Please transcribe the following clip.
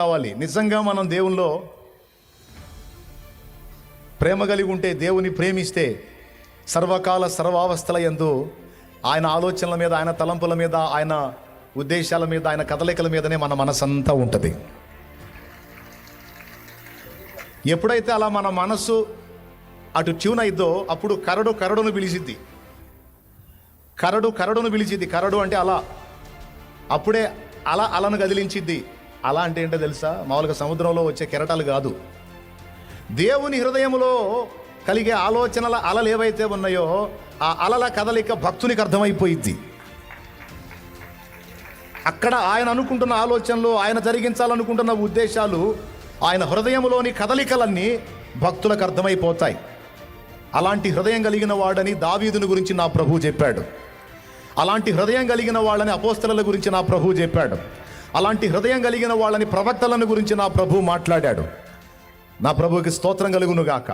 కావాలి. నిజంగా మనం దేవుల్లో ప్రేమ కలిగి ఉంటే దేవుని ప్రేమిస్తే సర్వకాల సర్వావస్థల యందు ఆయన ఆలోచనల మీద ఆయన తలంపుల మీద ఆయన ఉద్దేశాల మీద ఆయన కదలికల మీదనే మన మనసంతా ఉంటుంది. ఎప్పుడైతే అలా మన మనసు అటు ట్యూన్ అయిద్దో అప్పుడు కరడు కరడును పిలిచిద్ది. కరడు కరడును పిలిచిద్ది. కరడు అంటే అలా. అప్పుడే అలా అలను కదిలించిద్ది. అలా అంటే ఏంటో తెలుసా? మామూలుగా సముద్రంలో వచ్చే కెరటాలు కాదు. దేవుని హృదయంలో కలిగే ఆలోచనల అలలు ఏవైతే ఉన్నాయో ఆ అలల కదలిక భక్తునికి అర్థమైపోయింది అక్కడ ఆయన అనుకుంటున్న ఆలోచనలు ఆయన జరిగించాలనుకుంటున్న ఉద్దేశాలు ఆయన హృదయంలోని కదలికలన్నీ భక్తులకు అర్థమైపోతాయి. అలాంటి హృదయం కలిగిన వాడని దావీదుని గురించి నా ప్రభు చెప్పాడు. అలాంటి హృదయం కలిగిన వాళ్ళని అపోస్తల గురించి నా ప్రభు చెప్పాడు. అలాంటి హృదయం కలిగిన వాళ్ళని ప్రవక్తలను గురించి నా ప్రభు మాట్లాడాడు. నా ప్రభుకి స్తోత్రం కలుగును గాక